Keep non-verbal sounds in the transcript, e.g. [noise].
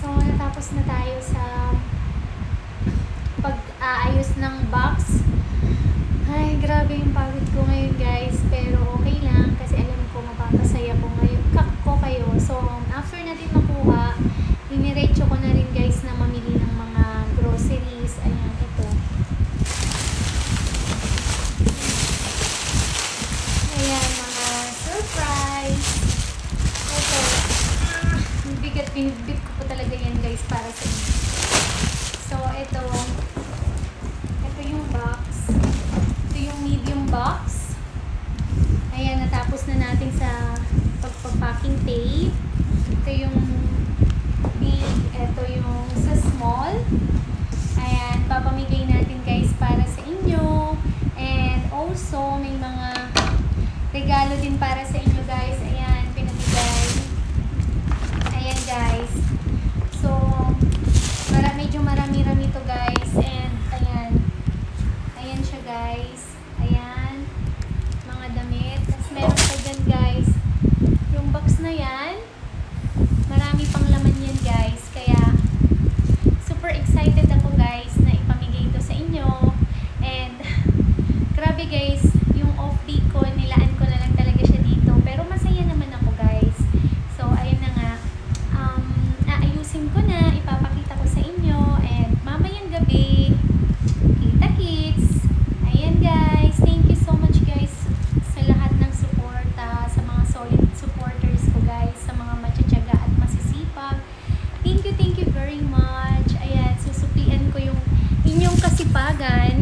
so natapos na tayo sa pag-aayos ng box. Ay, grabe yung pagod ko ngayon guys. Pero okay lang kasi alam ko mapapasaya ko ngayon kak ko kayo. So, after natin makuha, diniretso ko na rin guys na mamili ng mga groceries. Ayan, ito. Ayan, mga surprise. Ito. Ah, ang bigat, binibit ko pa talaga yan guys para sa inyo. So, ito. Ito yung box. Ito yung medium box. Ayan, natapos na natin sa pagpapacking tape. Ito yung big. Ito yung sa small. Ayan, papamigay natin guys para sa inyo. And also, may mga regalo din para sa inyo guys. Ayan. Mga damit. Tapos meron pa dyan, guys. Yung box na yan, marami pang laman yan, guys. Kaya, super excited ako, guys, na ipamigay ito sa inyo. And, [laughs] grabe, guys, yung off-day ko, ko na lang talaga siya dito. Pero masaya naman ako, guys. So, ayun nga. Um, aayusin ko na. very much. Ayan, susupian ko yung inyong kasipagan.